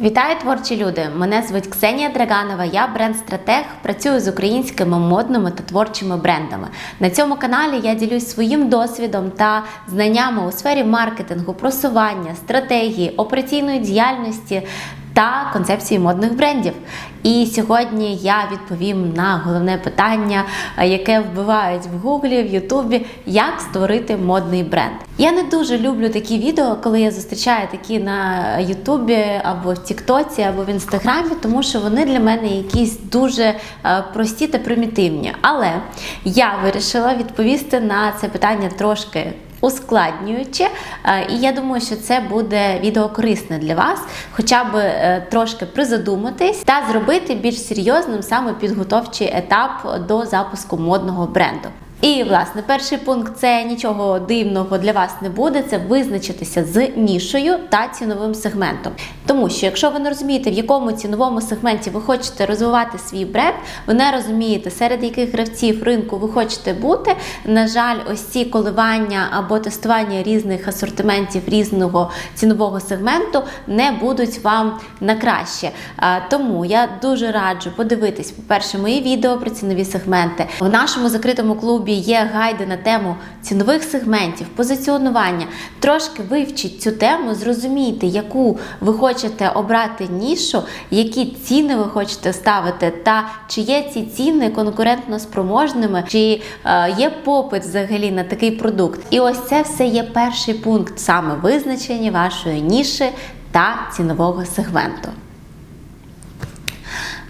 Вітаю творчі люди! Мене звуть Ксенія Драганова, я бренд-стратег, працюю з українськими модними та творчими брендами. На цьому каналі я ділюсь своїм досвідом та знаннями у сфері маркетингу, просування, стратегії, операційної діяльності та концепції модних брендів. І сьогодні я відповім на головне питання, е, яке вбивають в Гуглі, в Ютубі, як створити модний бренд. Я не дуже люблю такі відео, коли я зустрічаю такі на Ютубі або в Тіктоці, або в Інстаграмі, тому що вони для мене якісь дуже е, прості та примітивні. Але я вирішила відповісти на це питання трошки ускладнюючи. Е, І я думаю, що це буде відео корисне для вас, хоча б е, трошки призадуматись та зробити більш серйозним саме підготовчий етап до запуску модного бренду. І, власне, перший пункт це нічого дивного для вас не буде. Це визначитися з нішою та ціновим сегментом. Тому що, якщо ви не розумієте, в якому ціновому сегменті ви хочете розвивати свій бренд, ви не розумієте, серед яких гравців ринку ви хочете бути. На жаль, ось ці коливання або тестування різних асортиментів різного цінового сегменту не будуть вам на краще. Тому я дуже раджу подивитись, по-перше, мої відео про цінові сегменти. В нашому закритому клубі є гайди на тему цінових сегментів, позиціонування. Трошки вивчіть цю тему, зрозумійте, яку ви хочете обрати нішу, які ціни ви хочете ставити, та чи є ці ціни конкурентно спроможними, чи е, є попит взагалі на такий продукт. І ось це все є перший пункт саме визначення вашої ніші та цінового сегменту.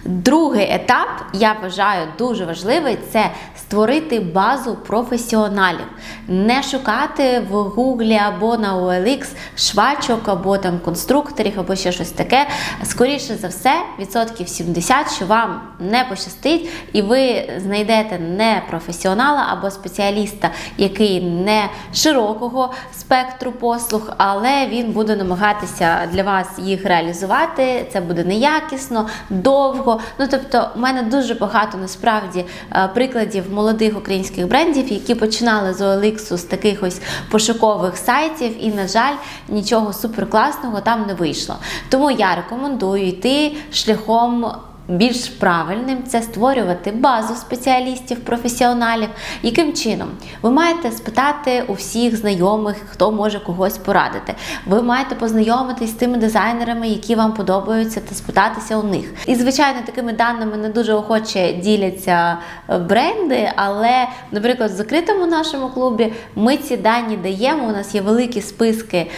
Другий етап, я вважаю, дуже важливий це створити базу професіоналів. Не шукати в Гуглі або на OLX швачок, або там конструкторів, або ще щось таке. Скоріше за все, відсотків 70, що вам не пощастить, і ви знайдете не професіонала або спеціаліста, який не широкого спектру послуг, але він буде намагатися для вас їх реалізувати. Це буде неякісно, довго. Ну тобто, у мене дуже багато насправді е, прикладів молодих українських брендів, які починали з OLX з таких ось пошукових сайтів, і, на жаль, нічого суперкласного там не вийшло. Тому я рекомендую йти шляхом. Більш правильним це створювати базу спеціалістів, професіоналів. Яким чином? Ви маєте спитати у всіх знайомих, хто може когось порадити. Ви маєте познайомитись з тими дизайнерами, які вам подобаються, та спитатися у них. І, звичайно, такими даними не дуже охоче діляться е, бренди, але, наприклад, в закритому нашому клубі ми ці дані даємо. У нас є великі списки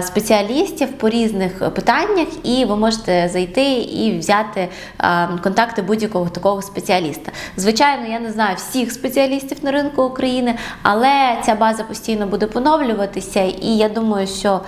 спеціалістів по різних питаннях, і ви можете зайти і взяти контакти будь-якого такого спеціаліста. Звичайно, я не знаю всіх спеціалістів на ринку України, але ця база постійно буде поновлюватися, і я думаю, що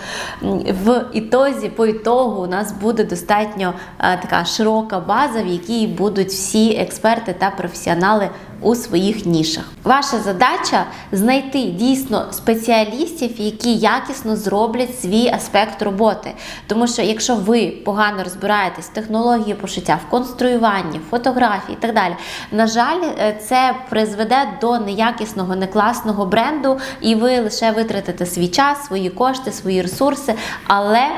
в ітозі, по ітогу, у нас буде достатньо така широка база, в якій будуть всі експерти та професіонали у своїх нішах. Ваша задача знайти дійсно спеціалістів, які якісно зроблять свій аспект роботи. Тому що якщо ви погано розбираєтесь в технології пошиття, в конструюванні, фотографії і так далі, на жаль, е, це призведе до неякісного, некласного бренду, і ви лише витратите свій час, свої кошти, свої ресурси, але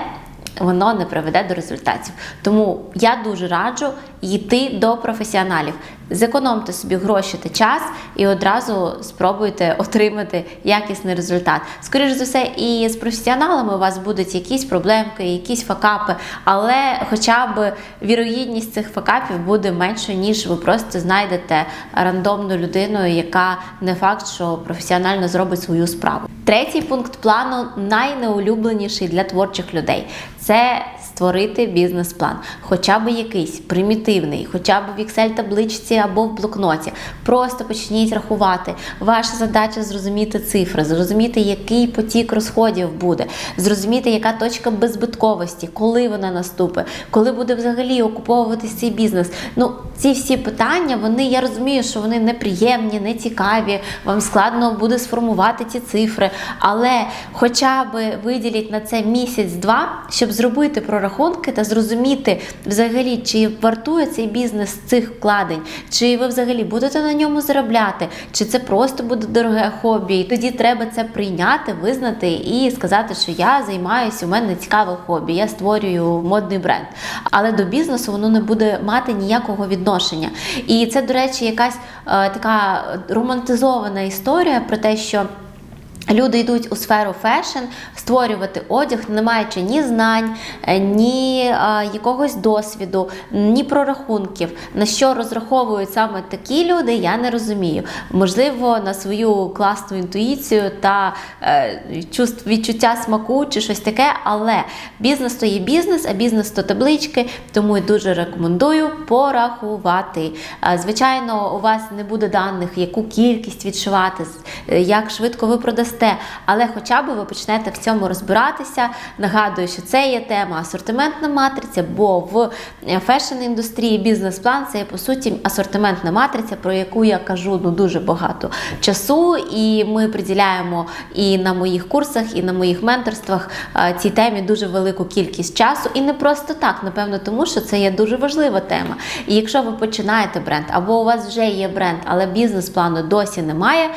воно не приведе до результатів. Тому я дуже раджу йти до професіоналів. Зекономте собі гроші та час і одразу спробуйте отримати якісний результат. Скоріше за все, і з професіоналами у вас будуть якісь проблемки, якісь факапи, але хоча б вірогідність цих факапів буде меншою, ніж ви просто знайдете рандомну людину, яка не факт, що професіонально зробить свою справу. Третій пункт плану найнеулюбленіший для творчих людей. Це створити бізнес-план, хоча б якийсь примітивний, хоча б в Excel-табличці або в блокноті. Просто почніть рахувати. Ваша задача зрозуміти цифри, зрозуміти, який потік розходів буде, зрозуміти, яка точка беззбитковості, коли вона наступить, коли буде взагалі окуповуватись цей бізнес. Ну, ці всі питання, вони я розумію, що вони неприємні, не цікаві. Вам складно буде сформувати ці цифри, але хоча б виділіть на це місяць-два, щоб зробити прорахунок прорахунки та зрозуміти взагалі, чи вартує цей бізнес цих вкладень, чи ви взагалі будете на ньому заробляти, чи це просто буде дороге хобі. І тоді треба це прийняти, визнати і сказати, що я займаюся, у мене цікаве хобі, я створюю модний бренд. Але до бізнесу воно не буде мати ніякого відношення. І це, до речі, якась е, така романтизована історія про те, що. Люди йдуть у сферу фешн створювати одяг, не маючи ні знань, е, ні а, якогось досвіду, ні прорахунків. На що розраховують саме такі люди, я не розумію. Можливо, на свою класну інтуїцію та е, чувств, відчуття смаку чи щось таке, але бізнес то є бізнес, а бізнес то таблички, тому я дуже рекомендую порахувати. Е, Звичайно, у вас не буде даних, яку кількість відшивати, е, як швидко ви продасте, але хоча б ви почнете в цьому розбиратися. Нагадую, що це є тема асортиментна матриця, бо в фешн-індустрії бізнес-план це є по суті асортиментна матриця, про яку я кажу ну дуже багато часу, і ми приділяємо і на моїх курсах, і на моїх менторствах е, цій темі дуже велику кількість часу. І не просто так, напевно, тому що це є дуже важлива тема. І якщо ви починаєте бренд, або у вас вже є бренд, але бізнес-плану досі немає.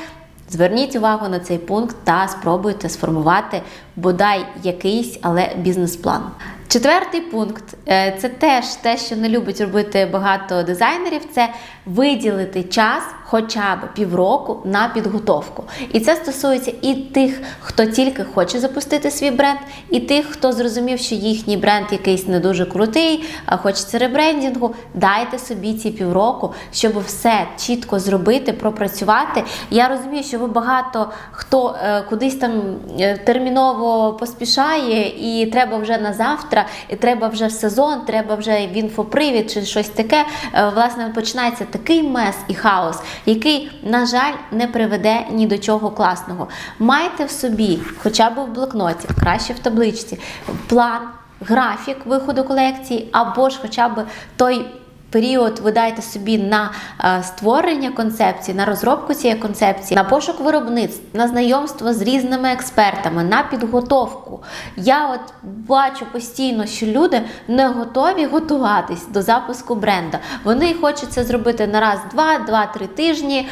Зверніть увагу на цей пункт та спробуйте сформувати бодай якийсь, але бізнес-план. Четвертий пункт е, це теж те, що не любить робити багато дизайнерів, це виділити час хоча б півроку на підготовку. І це стосується і тих, хто тільки хоче запустити свій бренд, і тих, хто зрозумів, що їхній бренд якийсь не дуже крутий, а хочеться ребрендінгу. Дайте собі ці півроку, щоб все чітко зробити, пропрацювати. Я розумію, що ви багато хто е, кудись там е, терміново поспішає, і треба вже на завтра, і треба вже в сезон, треба вже в інфопривід чи щось таке. Е, власне, починається такий мес і хаос, який, на жаль, не приведе ні до чого класного. Майте в собі, хоча б в блокноті, краще в табличці, план, графік виходу колекції, або ж хоча б той. Період ви дайте собі на е, створення концепції, на розробку цієї концепції, на пошук виробництв, на знайомство з різними експертами, на підготовку. Я от бачу постійно, що люди не готові готуватись до запуску бренда. Вони хочуть це зробити на раз, два, два-три тижні,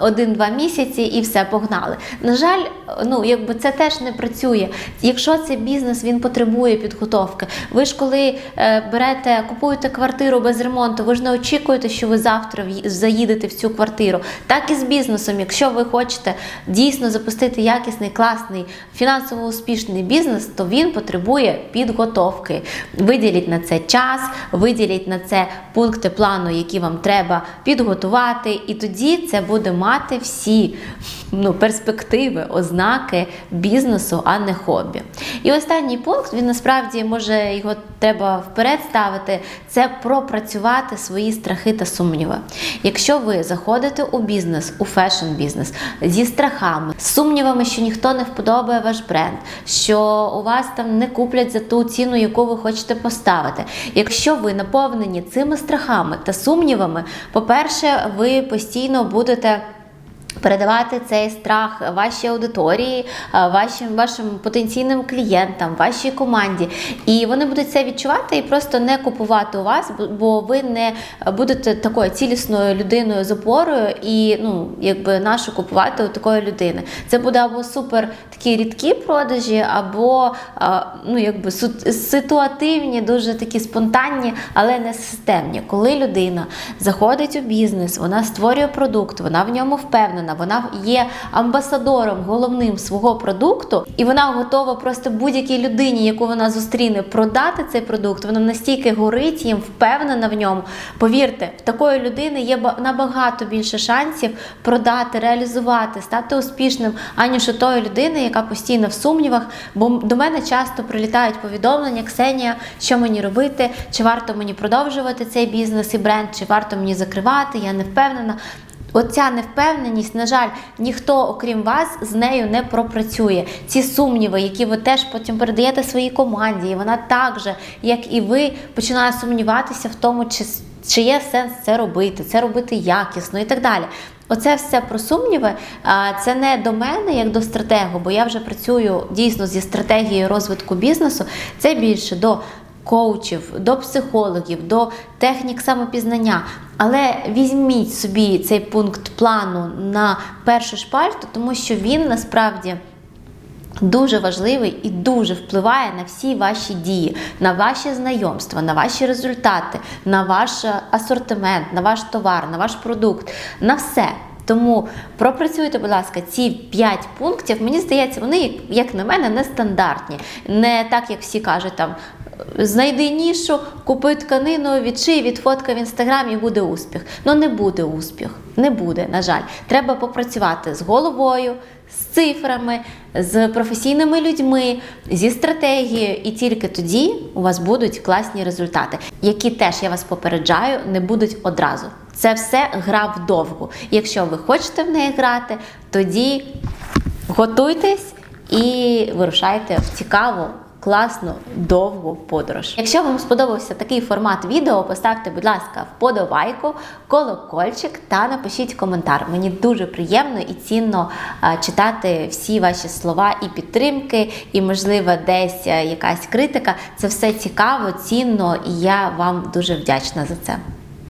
один-два місяці і все погнали. На жаль, ну якби це теж не працює. Якщо це бізнес, він потребує підготовки. Ви ж коли е, берете, купуєте квартиру без ремонту, ви ж не очікуєте, що ви завтра заїдете в цю квартиру. Так і з бізнесом. Якщо ви хочете дійсно запустити якісний, класний, фінансово успішний бізнес, то він потребує підготовки. Виділіть на це час, виділіть на це пункти плану, які вам треба підготувати, і тоді це буде мати всі ну, перспективи, ознаки бізнесу, а не хобі. І останній пункт, він насправді може його треба вперед ставити, це пропрацювати свої страхи та сумніви. Якщо ви заходите у бізнес, у фешн-бізнес зі страхами, з сумнівами, що ніхто не вподобає ваш бренд, що у вас там не куплять за ту ціну, яку ви хочете поставити. Якщо ви наповнені цими страхами та сумнівами, по-перше, ви постійно будете. Передавати цей страх вашій аудиторії, е, вашим вашим потенційним клієнтам, вашій команді, і вони будуть це відчувати і просто не купувати у вас, бо- ви не будете такою цілісною людиною з опорою, і ну якби нашу купувати у такої людини. Це буде або супер такі рідкі продажі, або а, ну якби ситуативні, дуже такі спонтанні, але не системні. Коли людина заходить у бізнес, вона створює продукт, вона в ньому впевнена, вона є амбасадором головним свого продукту, і вона готова просто будь-якій людині, яку вона зустріне, продати цей продукт. Вона настільки горить їм, впевнена в ньому. Повірте, в такої людини є ба- набагато більше шансів продати, реалізувати, стати успішним, аніж у тої людини, яка постійно в сумнівах. Бо до мене часто прилітають повідомлення: Ксенія, що мені робити, чи варто мені продовжувати цей бізнес і бренд, чи варто мені закривати, я не впевнена. Оця невпевненість, на жаль, ніхто, окрім вас, з нею не пропрацює. Ці сумніви, які ви теж потім передаєте своїй команді, і вона так же, як і ви, починає сумніватися в тому, чи, чи є сенс це робити, це робити якісно і так далі. Оце все про сумніви. Це не до мене, як до стратегу, бо я вже працюю дійсно зі стратегією розвитку бізнесу. Це більше до коучів, до психологів, до технік самопізнання. Але візьміть собі цей пункт плану на першу шпальту, тому що він насправді. Дуже важливий і дуже впливає на всі ваші дії, на ваші знайомства, на ваші результати, на ваш асортимент, на ваш товар, на ваш продукт, на все. Тому пропрацюйте, будь ласка, ці 5 пунктів. Мені здається, вони, як на мене, нестандартні. Не так, як всі кажуть, там знайди нішу, купи тканину, відший, відфотка в інстаграм і буде успіх. Ну не буде успіх, не буде, на жаль. Треба попрацювати з головою, з цифрами, з професійними людьми, зі стратегією, і тільки тоді у вас будуть класні результати, які теж я вас попереджаю, не будуть одразу. Це все гра вдовгу. Якщо ви хочете в неї грати, тоді готуйтесь і вирушайте в цікаву. Класну довгу подорож. Якщо вам сподобався такий формат відео, поставте, будь ласка, вподобайку, колокольчик та напишіть коментар. Мені дуже приємно і цінно читати всі ваші слова і підтримки, і, можливо, десь е, якась критика. Це все цікаво, цінно, і я вам дуже вдячна за це.